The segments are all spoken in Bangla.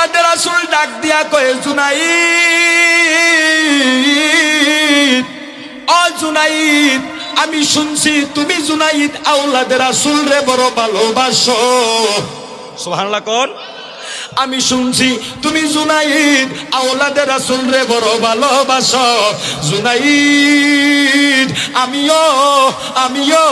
আউলাদের আসল ডাক দিয়া কয়ে জুনাই অ জুনাইদ, আমি শুনছি তুমি জুনাইদ আউলাদের আসল রে বড় ভালোবাসো। সোহানলা কোন? আমি শুনছি তুমি জুনাইদ আওলাদের রাসুল রে বড় ভালোবাসো। জুনাইদ, আমিও আমিও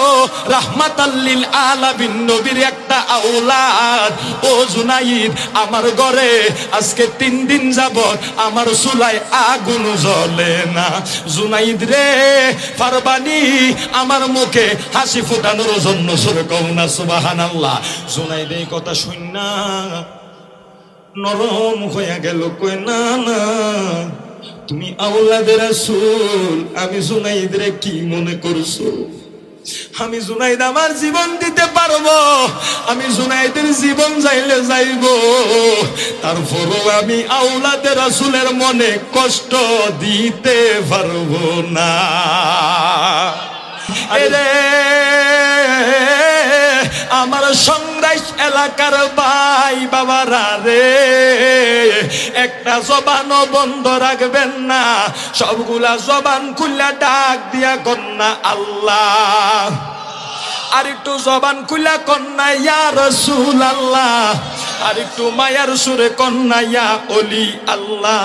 রাহমাতাল্লিল আলামিন নবীর একটা আওলাদ। ও জুনাইদ, আমার ঘরে আজকে তিন দিন যাবত আমার চুলায় আগুন জ্বলে না। জুনাইদ রে, ফারবানি, আমার মুখে হাসি ফুটানোর জন্য সুরে কৌনা সুবাহানাল্লাহ। জুনাইদ, এই কথা শুন না। নরম হইয়া গেল কই না না, তুমি আউলাদের রাসূল। আমি জুনাইদ রে কি মনে করছ? আমি জুনাইদ আমার জীবন দিতে পারব, আমি জুনাইদের জীবন যাইলে যাইব। তারপরও আমি আউলাদের রাসূলের মনে কষ্ট দিতে পারব না। এরে আমার এলাকার ভাই বাবারা রে, একটা জবানও বন্ধ রাখবেন না, সবগুলা জবান খুললা ডাক দিয়া কন্যা আল্লাহ। আর একটু জবান খুলা কন্যা রসুল আল্লাহ আর একটু মায়ার সুরে কন্যা ইয়া অলি আল্লাহ।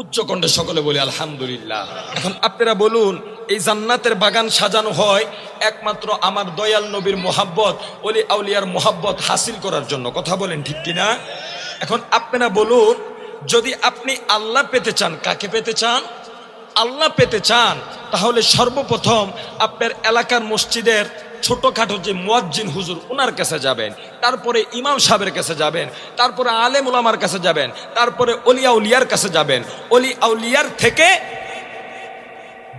উচ্চ কণ্ঠে সকলে বলি আলহামদুলিল্লাহ। এখন আপনারা বলুন এই জান্নাতের বাগান সাজানো হয় একমাত্র আমার দয়াল নবীর মোহাব্বত অলি আউলিয়ার মোহাব্বত হাসিল করার জন্য। কথা বলেন ঠিক কিনা? এখন আপনারা বলুন, যদি আপনি আল্লাহ পেতে চান, কাকে পেতে চান? আল্লাহ পেতে চান, তাহলে সর্বপ্রথম আপনার এলাকার মসজিদের ছোটখাটো যে মুয়াজ্জিন হুজুর ওনার কাছে যাবেন, তারপরে ইমাম সাহেবের কাছে যাবেন, তারপরে আলেম উলামার কাছে যাবেন, তারপরে অলিয়া উলিয়ার কাছে যাবেন। অলি আউলিয়ার থেকে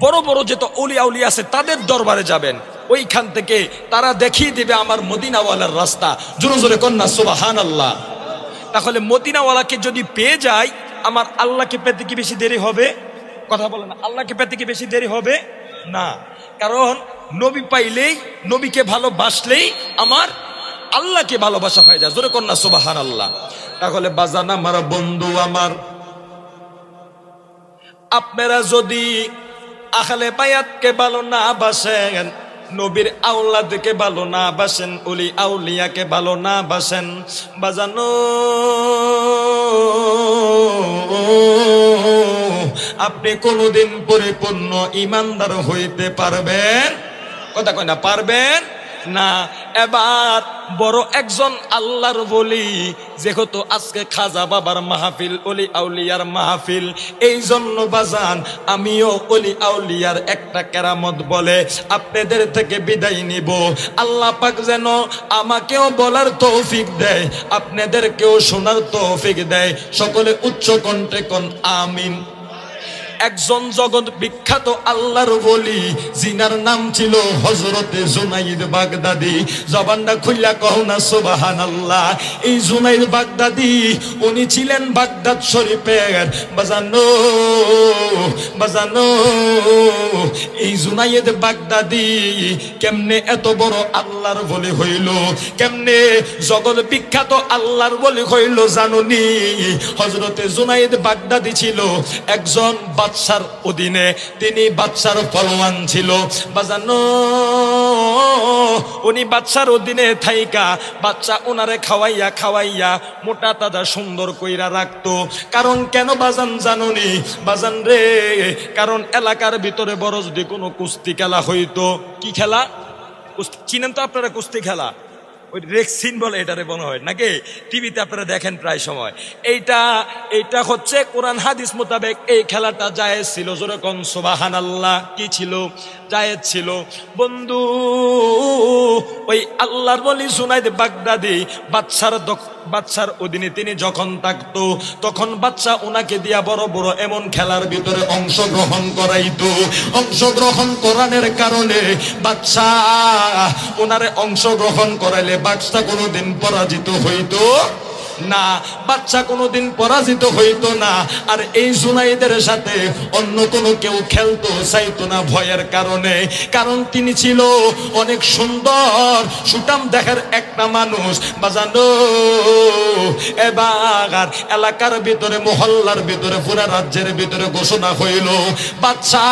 বড় বড় যত অলি আউলিয়া আছে, তাদের দরবারে যাবেন। ওইখান থেকে তারা দেখিয়ে দিবে আমার মদিনাওয়ালার রাস্তা। জোরে জোরে কন্যা সুবাহান আল্লাহ তাহলে মদিনাওয়ালাকে যদি পেয়ে যাই আমার আল্লাহকে পেতে কি বেশি দেরি হবে? কথা বলে না, আল্লাহকে পেতে কি বেশি দেরি হবে? না। কারণ নবী পাইলেই, নবীকে ভালোবাসলেই আমার আল্লাহকে ভালোবাসা হয়ে যায়। জোরে কন্যা সুবাহান আল্লাহ তাহলে বাজান আমার, বন্ধু আমার, আপনারা যদি আখলে বায়াতকে ভালো না বাসেন, নবীর আউলাদকে ভালো না বাসেন, উলি আউলিয়াকে ভালো না বাসেন। বাজানো, আপনি কোনোদিন পরিপূর্ণ ইমানদার হইতে পারবেন? কথা কয় না, পারবেন? না। এবার বড় একজন আল্লাহর বলি, যেহেতু আজকে খাজা বাবার মাহফিল, অলি আউলিয়ার মাহফিল এই জন্য বাজান, আমিও অলি আউলিয়ার একটা কেরামত বলে আপনাদের থেকে বিদায় নিব। আল্লাহ পাক যেন আমাকেও বলার তৌফিক দেয়, আপনাদেরকেও শোনার তৌফিক দেয়। সকলে উচ্চ কণ্ঠে কোন আমিন। একজন জগৎ বিখ্যাত আল্লাহর বলি জিনার নাম ছিল হজরতে জুনাইদ বাগদাদি। জবানটা খুললা কহ না সোবাহান আল্লাহ এই জুনাইদ বাগদাদি, উনি ছিলেন বাগদাদ শরীফের। বাজানো বাজানো, এই জুনাইদ বাগদাদি কেমনে এত বড় আল্লাহর বলি হইল? কেমনে জগৎ বিখ্যাত আল্লাহর বলি হইল জানুনি? হজরতে জুনাইদ বাগদাদি ছিল একজন বাদশার অধীনে তিনি বাদশার ফলওয়ান ছিল। বাজানো, উনি বাদশার অধীনে থাইকা বাচ্চা ওনারে খাওয়াইয়া খাওয়াইয়া মোটা তাজা সুন্দর কইরা রাখতো। কারণ কেন বাজান জানুনি? বাজান রে, কারণ এলাকার ভিতরে বড় যদি কোনো কুস্তি খেলা হইতো, কি খেলা? চিনেন তো আপনারা কুস্তি খেলা? ওই রেক্সিন বলে এটারে মনে হয়, নাকি? টিভিতে আপনারা দেখেন প্রায় সময়। এইটা এইটা হচ্ছে কোরআন হাদিস মোতাবেক এই খেলাটা যায় ছিল। যেরকম সোবাহান আল্লাহ কি ছিল? জায়েজ ছিল। বন্ধু, ওই আল্লাহর বলি সুনাইদ বাগদাদি বাচ্চার বাচ্চার অধীনে তিনি যখন থাকত, তখন বাচ্চা ওনাকে দিয়া বড় বড় এমন খেলার ভিতরে অংশগ্রহণ করাইত। অংশগ্রহণ করানোর কারণে বাচ্চা ওনারে অংশগ্রহণ করাইলে বাচ্চা কোনোদিন পরাজিত হইতো। না, বাচ্চা কোনোদিন পরাজিত হইতো না। আর এই জুনাইদের সাথে অন্য কোনো কেউ খেলতো, চাইতো না ভয়ের কারণে। কারণ তিনি ছিল অনেক সুন্দর সুটাম দেখার একটা মানুষ। বাজানো এবার এলাকার ভিতরে, মহল্লার ভিতরে, পুরা রাজ্যের ভিতরে ঘোষণা হইল, বাচ্চা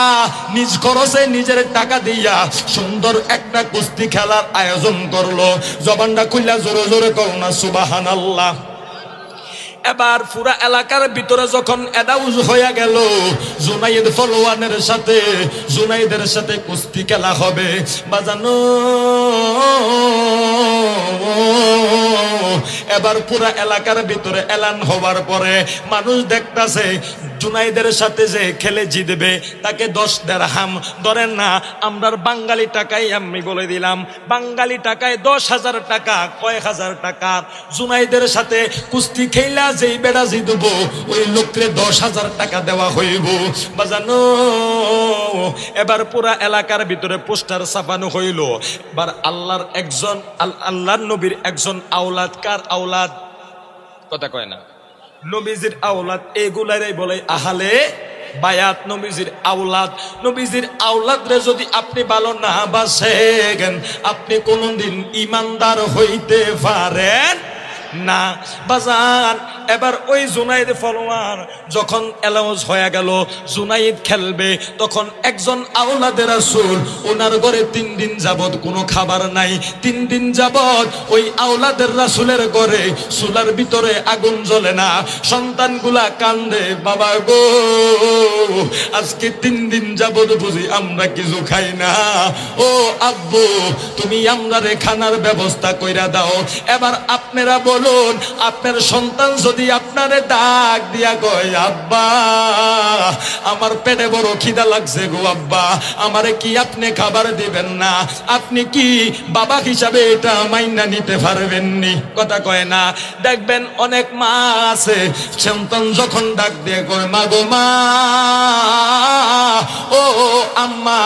নিজ খরচে নিজের টাকা দিয়া সুন্দর একটা কুস্তি খেলার আয়োজন করল। জবানটা খুললা জোরে জোরে করোনা সুবাহান আল্লাহ এবার পুরা এলাকার ভিতরে যখন অ্যানাউন্স হয়ে গেল, জুনাইদ ফলোয়ানের সাথে, জুনাইদের সাথে কুস্তি খেলা হবে। বাজানো, এবার পুরা এলাকার ভিতরে এলান হবার পরে মানুষ দেখতাছে জুনাইদের সাথে যে খেলে জিতবে, তাকে দশ দেড় ধরেন না, আমরার বাঙালি টাকাই আমি বলে দিলাম। বাঙালি টাকায় দশ হাজার টাকা, কয়েক হাজার টাকা। জুনাইদের সাথে কুস্তি খেলা যেই বেড়া জিতব, ওই লোককে দশ হাজার টাকা দেওয়া হইব। বাজানো, এবার পুরা এলাকার ভিতরে পোস্টার ছাপানো হইল। এবার আল্লাহর একজন, আল- আল্লাহর নবীর একজন আওলাদ, কার আওলাদ? কথা কয় না। নবীজির আওলাদ এগুলারই বলে, আহালে বায়াত নবীজির আওলাদ। নবীজির আওলাদ রে যদি আপনি ভালো না বাসেন, আপনি কোনদিন ইমানদার হইতে পারেন। না বাজান এবার ওই জুনাইদ ফলোয়ার যখন অ্যালাউন্স হয়ে গেল, জুনাইদ খেলবে, তখন একজন আওলাদের রাসূল, ওনার ঘরে তিন দিন যাবত কোনো খাবার নাই। তিন দিন যাবত ওই আওলাদের রাসূলের ঘরে চুলার ভিতরে আগুন জ্বলে না। সন্তানগুলা কান্দে, বাবা গো, আজকে তিন দিন যাবত বুঝি আমরা কিছু খাই না। ও আব্বু, তুমি আমরারে খানার ব্যবস্থা কইরা দাও। এবার আপনারা বলুন, আপনার সন্তান যদি আপনারে ডাক দিয়া কয়, আব্বা, আমার পেটে বড় খিদা লাগছে গো, আব্বা, আমারে কি আপনি খাবার দিবেন না? আপনি কি বাবা হিসাবে এটা মাইনা নিতে পারবেননি কথা কয় না। দেখবেন অনেক মা আছে, সন্তান যখন ডাক দিয়ে কয়, মা গো মা, ও, আম্মা,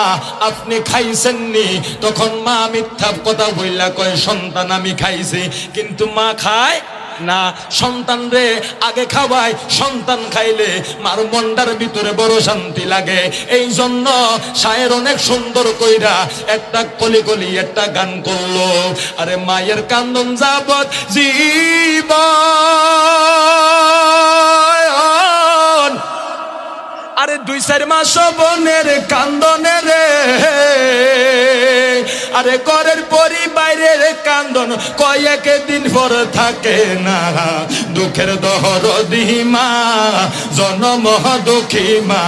আপনি খাইছেননি তখন মা মিথ্যা কথা বললা কয়, সন্তান, আমি খাইছি। কিন্তু মা খায়? না, সন্তান রে, আগে খাওয়ায়, সন্তান খাইলে মার মন্ডার ভিতরে বড় শান্তি লাগে। এই জন্য শায়ের অনেক সুন্দর কইরা একটা কলি কলি একটা গান করল। আরে মায়ের কান্দন যাবত জীবন। আরে দুই চার মাস বনের কান্দনে কয়েক দিন পর থাকে না। দুঃখের দহর দিহিমা, জনম দুঃখী মা।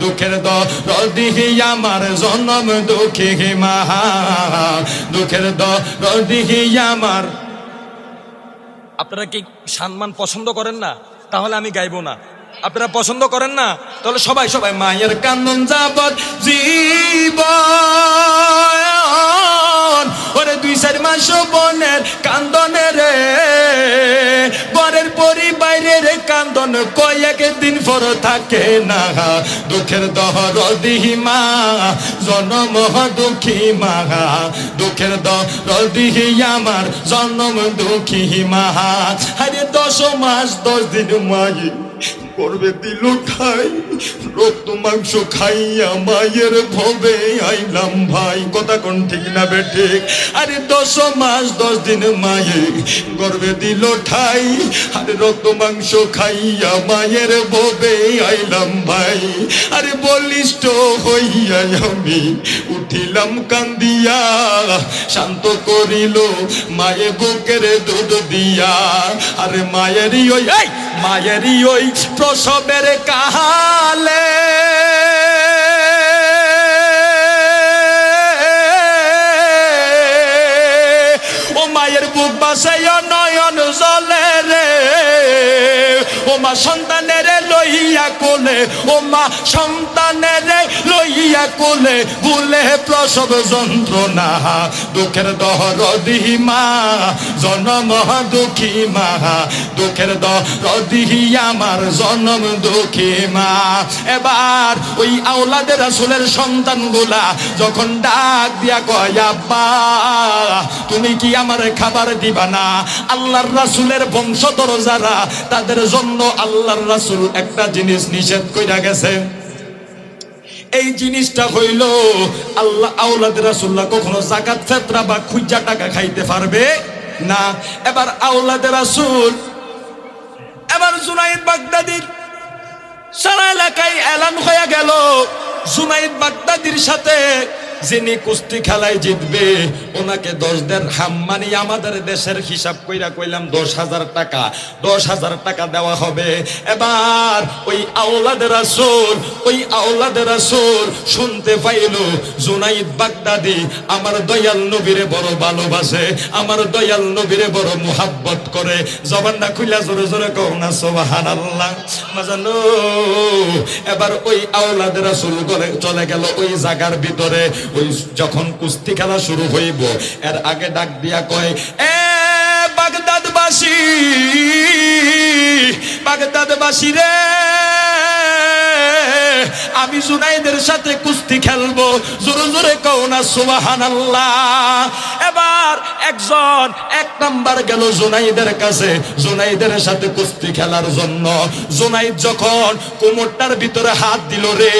দুঃখের দহর দিহি, আমার জনম দুঃখী মা। দুঃখের দহর দিহি, আমার আপনারা কি সম্মান পছন্দ করেন না? তাহলে আমি গাইবো না। আপনারা পছন্দ করেন না? তাহলে সবাই সবাই মায়ের কান্দন যাবত জীবন। ওরে দুই চার মাস বনের কান্দনে রে, বরের পরিবারের কান্দন, কয়েক দিন পর থাকে না। দুঃখের দহর দিহিমা জনম দুঃখী মা। দুঃখের দহর দিহি আমার, জনম দুঃখী মা। আরে দশ মাস, দশ দিন মাই করবে দিল খাই রক্ত মাংস খাইয়া মায়ের ভবে আইলাম ভাই। কথা কোন ঠিক না বেঠে আরে দশ মাস, দশ দিন মায়ে গর্বে দিল ঠাই। আরে রক্ত মাংস খাইয়া মায়ের ভবে আইলাম ভাই। আরে বলিষ্ঠ হইয়া আমি উঠিলাম কান্দিয়া। শান্ত করিল মায়ে বুকের দুধ দিয়া। আরে মায়েরই ওই মায়েরই ওই প্রসবের কাহালে বুক বাসাইয়া নয়ন জলে রে। ও মা সন্তানের লইয়া কোলে, ও মা সন্তানের লইয়া কোলে ভুলে প্রসব যন্ত্রণা, দুঃখের দহর দিহি মা, জনম দুঃখী মা, দুঃখের দহর দিহি আমার জনম দুঃখী মা। এবার ওই আওলাদের রাসূলের সন্তানগুলা যখন ডাক দিয়া কয়, আব্বা, তুমি কি আমার খাবার দিবা না আল্লাহর রাসূলের বংশধর যারা তাদের জন্য আল্লাহর রাসূল একটা জিনিস নিষেধ কইরা গেছে। এই জিনিসটা হইল, আল্লাহ আওলাদ রাসূলুল্লাহ কখনো জাকাত ফেতরা বা খুঁজা টাকা খাইতে পারবে না। এবার আওলাদ রাসূল, এবার জুনাইদ বাগদাদির সারা এলাকায় এলান হয়ে গেল। জুনাইদ বাগদাদির সাথে যিনি কুস্তি খেলায় জিতবে, ওনাকে দশ দেন হাম হাম্মানি আমাদের দেশের হিসাব কইরা কইলাম দশ হাজার টাকা। দশ হাজার টাকা দেওয়া হবে। এবার ওই আওলাদের আসর ওই আওলাদের আসর শুনতে পাইল, জুনাইদ বাগদাদি আমার দয়াল নবীরে বড় ভালোবাসে, আমার দয়াল নবীরে বড় মোহাব্বত করে। জবানটা খুইলা জোরে জোরে কও না সোবাহান আল্লাহ মাজানো, এবার ওই আওলাদ রাসূল গলে চলে গেল ওই জায়গার ভিতরে। ওই যখন কুস্তি খেলা শুরু হইব, এর আগে ডাক দিয়া কয়, এ বাগদাদবাসী বাগদাদবাসী রে, আমি জুনাইদের সাথে কুস্তি খেলব। জোরে জোরে কও না সুবাহান আল্লাহ এবার একজন এক নাম্বার গেল জুনাইদের কাছে। জুনাইদের সাথে কুস্তি খেলার জন্য। জুনাইদ যখন কোমরটার ভিতরে হাত দিল রে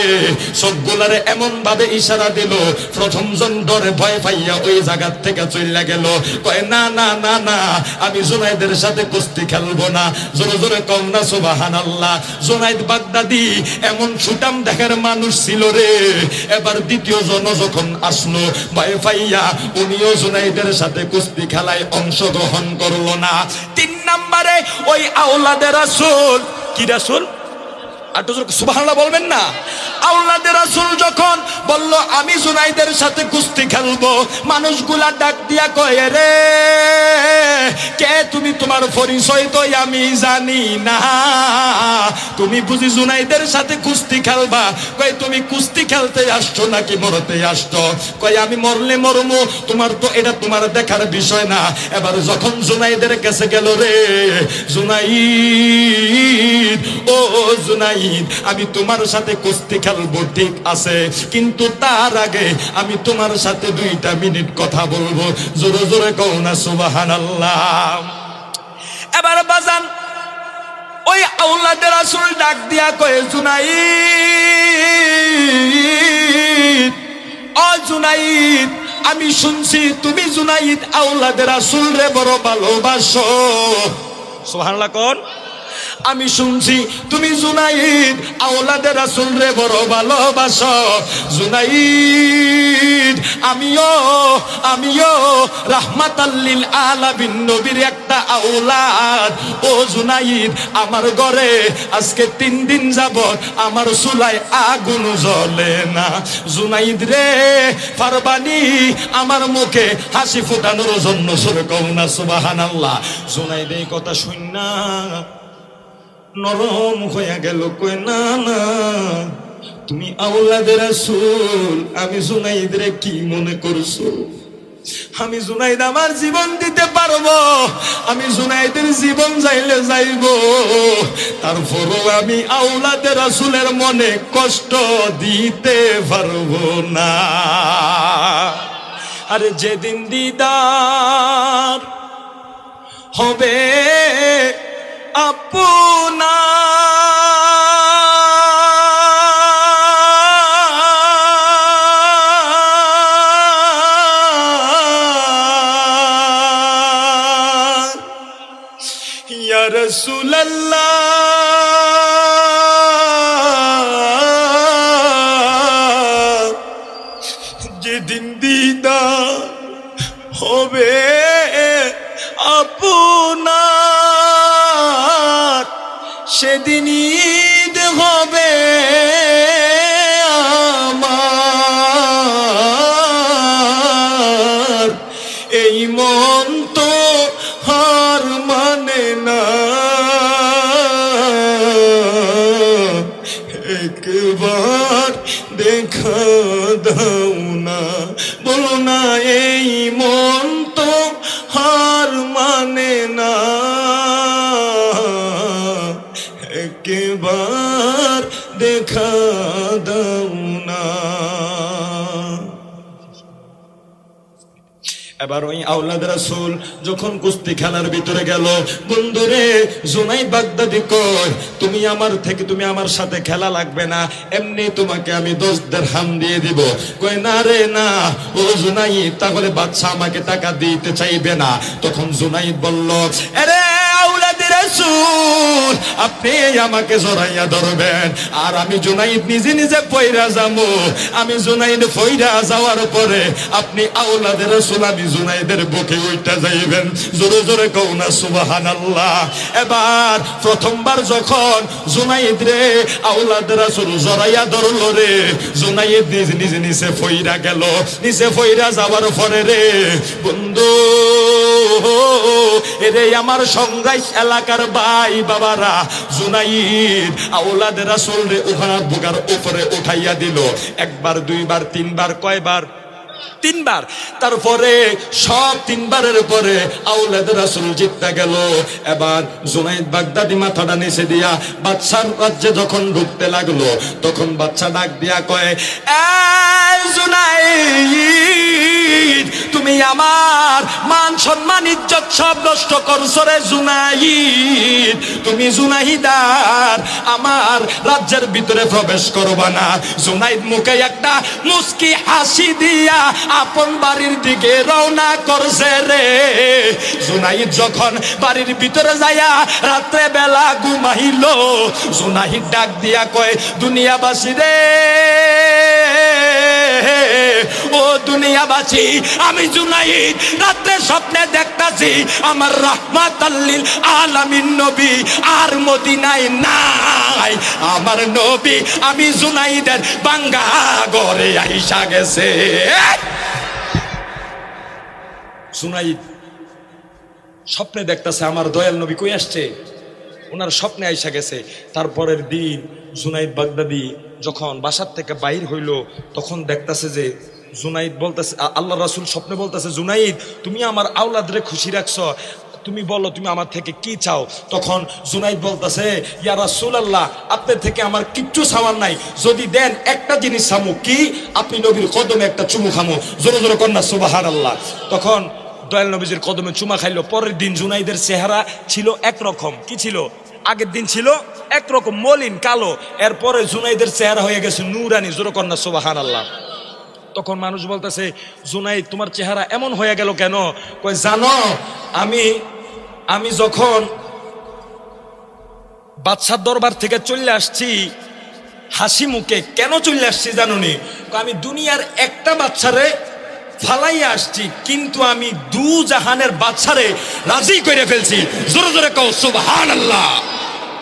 সবগুলারে এমন ভাবে ইশারা দিল, প্রথম জন ডরে ভয় পাইয়া ওই জায়গার থেকে চলে গেল। কয়, না না না না, আমি জুনাইদের সাথে কুস্তি খেলব না। জোরে জোরে কম না সুবাহান আল্লাহ জুনাইদ বাগদাদি এমন সুটাম দেখার মানুষ ছিল রে। এবার দ্বিতীয় জন যখন আসলো, ভয় পাইয়া উনিও জোনাইদের সাথে কুস্তি খেলায় অংশগ্রহণ করল না। তিন নম্বরে ওই আওলাদের রাসুল। কি রাসুল? আর তো সুবাহ বলবেন না। আল্লাদের রাসূল আমি জুনাইদের সাথে কুস্তি খেলব মানুষগুলা ডাক দিয়া কয়ে, রে, কে তুমি? তোমার পরিচয় তো আমি জানি না। তুমি বুঝি জুনাইদের সাথে কুস্তি খেলবা? কয়, তুমি কুস্তি খেলতে আসছো নাকি মরতে আসছো? কয়, আমি মরলে মরমু, তোমার তো এটা তোমার দেখার বিষয় না। এবার যখন জুনাইদের কাছে গেল, রে, জুনাইদ, ও জুনাইদ, আমি তোমার সাথে কুস্তি খেলব ঠিক আছে। কিন্তু তার আগে আমি তোমার সাথে দুইটা মিনিট কথা বলব। জোরে জোরে কও না, সুবহানাল্লাহ। এবার বাজান, ওই আউলাদের আসল ডাক দিয়া কয়ে জুনাই ও জুনাইদ, আমি শুনছি তুমি জুনাইদ আউলাদের আসল রে বড় ভালোবাসো। সুবহানাল্লাহ কোন। আমি শুনছি তুমি জুনাইদ, আওলাদের রাসূল রে বড় ভালোবাসো। জুনাইদ, আমিও আমিও রাহমাতাল্লিল আলামিন নবীর একটা আওলাদ। ও জুনাইদ, আমার ঘরে আজকে তিন দিন যাবত আমার চুলায় আগুন জ্বলে না। জুনাইদ রে, ফারবানি, আমার মুখে হাসি ফুটানোর জন্য সুরে কও না, সুবহানাল্লাহ। জুনাইদ, এই কথা শুন না। নরম হয়ে গেল, কই না না। তুমি আউলাদের রাসূল, আমি জুনাইদরে কি মনে করছ? আমি জুনাইদ আমার জীবন দিতে পারব, আমি জুনাইদের জীবন যাইলে যাইব। তারপরও আমি আউলাদের রাসূলের মনে কষ্ট দিতে পারব না। আরে যেদিন দিদার হবে আপনার না এই মন এবার ওই আউলাদ রাসুল যখন কুস্তি খেলার ভিতরে গেল, বন্ধুরে জোনাই বাগদাদি কয় তুমি আমার থেকে, তুমি আমার সাথে খেলা লাগবে না। এমনি তোমাকে আমি দোষদের হাম দিয়ে দিব। কয়, না রে, না। ও জোনাই তাহলে বাচ্চা আমাকে টাকা দিতে চাইবে না। তখন জোনাই বলল, আরে রাসূল, আপনি আমাকে জড়াইয়া ধরবেন। আর আমি জুনাইদ নিজে নিজে পয়রা যাব। আমি জুনাইদ পয়রা যাওয়ার পরে আপনি আওলাদের রসুল, আমি জুনাইদের বুকে উইটা যাইবেন। জোরে জোরে কও না সুবাহান আল্লাহ এবার প্রথমবার যখন জুনাইদ রে আওলাদ রাসুল জড়াইয়া ধরলো রে, জুনাইদ নিজ নিজ নিচে ফইরা গেল। নিচে ফইরা যাওয়ার পরে রে, বন্ধু, এরে আমার সংগ্রাইশ এলাকার ভাই, বাবারা, জুনাইদ, আওলাদ রাসুল রে ওখানে বুগার উপরে উঠাইয়া দিল। একবার, দুইবার, তিনবার, কয়বার? তিনবার। তারপরে সব তিনবারের পরে আউলাদ রাসুল জিততে গেল। এবার জুনাইদ বাগদাদি মাথাটা নিচে দিয়া বাচ্চার রাজ্যে যখন ঢুকতে লাগল, তখন বাচ্চা ডাক দিয়া কয় "এই জুনাইদ, তুমি আমার মান সম্মান, ইজ্জত সব নষ্ট করছ রে জুনাইদ। তুমি জুনাইদার, আমার রাজ্যের ভিতরে প্রবেশ করবা না। জুনাইদ মুখে একটা মুস্কি হাসি দিয়া আপন বাড়ির দিকে রওনা করছে রে। জুনাইদ যখন বাড়ির ভিতরে যাইয়া রাত্রে বেলা ঘুমাইল, জুনাইদ ডাক দিয়া কয়, দুনিয়াবাসী রে ও দুনিয়াবাসী, আমি জুনাইদ, রাত্রে স্বপ্নে দেখতাছি আমার রহমাত আল্লিল আলামিন নবী আর মদিনায় নাই। আমার নবী, আমি জুনাইদের বাঙ্গা ঘরে আইসা গেছে। জুনাইদ, স্বপ্নে দেখতাছে আমার দয়াল নবী কই আসছে? ওনার স্বপ্নে আইসা গেছে। তারপরের দিন জুনাইদ বাগদাদি যখন বাসার থেকে বাইর হইল, তখন দেখতাছে যে জুনাইদ বলতেছে আল্লাহ রাসুল স্বপ্নে বলতেছে, জুনাইদ, তুমি আমার আওলাদরে খুশি রাখছ। তুমি বলো, তুমি আমার থেকে কি চাও? তখন জুনাইদ বলতেছে, ইয়া রাসুল আল্লাহ আপনার থেকে আমার কিচ্ছু চাওয়ার নাই। যদি দেন একটা জিনিস চামু, কি? আপনি নবীর কদমে একটা চুমু খামু। জোরে জোরে কন্যা সুবাহার আল্লাহ তখন দয়াল নবীজির কদমে চুমা খাইলো। পরের দিন জুনাইদের চেহারা ছিল একরকম। কি ছিল? আগের দিন ছিল একরকম মলিন, কালো। এরপরে জুনাইদের চেহারা হয়ে গেছে নুরানি, জোরকন্যা সোবাহান আল্লাহ তখন মানুষ বলতেছে, জুনাইদ, তোমার চেহারা এমন হয়ে গেল কেন? কই জানো, আমি আমি যখন বাদশার দরবার থেকে চলে আসছি, হাসি মুখে কেন চলে আসছি জানুনি? আমি দুনিয়ার একটা বাচ্চারে ফালাইয়া আসছি, কিন্তু আমি দু জাহানের বাচ্চারে রাজি করে ফেলছি। জোরে জোরে কও সুবহান আল্লাহ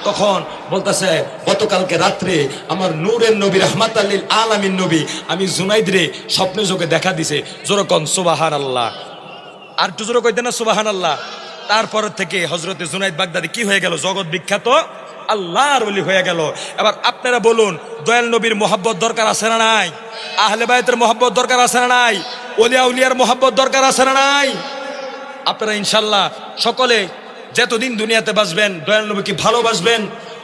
তখন বলতেছে, গতকালকে রাত্রে আমার নূরের নবী রহমাত আল্লিল আলামিন নবী, আমি জুনাইদ রে স্বপ্নে যোগে দেখা দিছে। জোরে কন সুবাহান আল্লাহ আর একটু জোরে কইতে না সুবাহান আল্লাহ তারপর থেকে হজরতে জুনাইদ বাগদাদি কি হয়ে গেল? জগৎ বিখ্যাত আল্লাহর বলি হয়ে গেল। এবার আপনারা বলুন, দয়াল নবীর মোহাব্বত দরকার আছে না নাই? আহলে বায়তের মোহাব্বত দরকার আছে না নাই? ওলিয়া উলিয়ার মোহাব্বত দরকার আছে না নাই? আপনারা ইনশাল্লাহ সকলে যতদিন দুনিয়াতে বাসবেন দয়াল নবীকে ভালোবাসবেন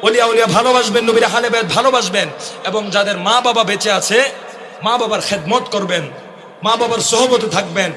অলিয়া উলিয়া ভালোবাসবেন, নবীর হালে বেদ ভালোবাসবেন, এবং যাদের মা বাবা বেঁচে আছে মা বাবার খেদমত করবেন মা বাবার সহমতে থাকবেন।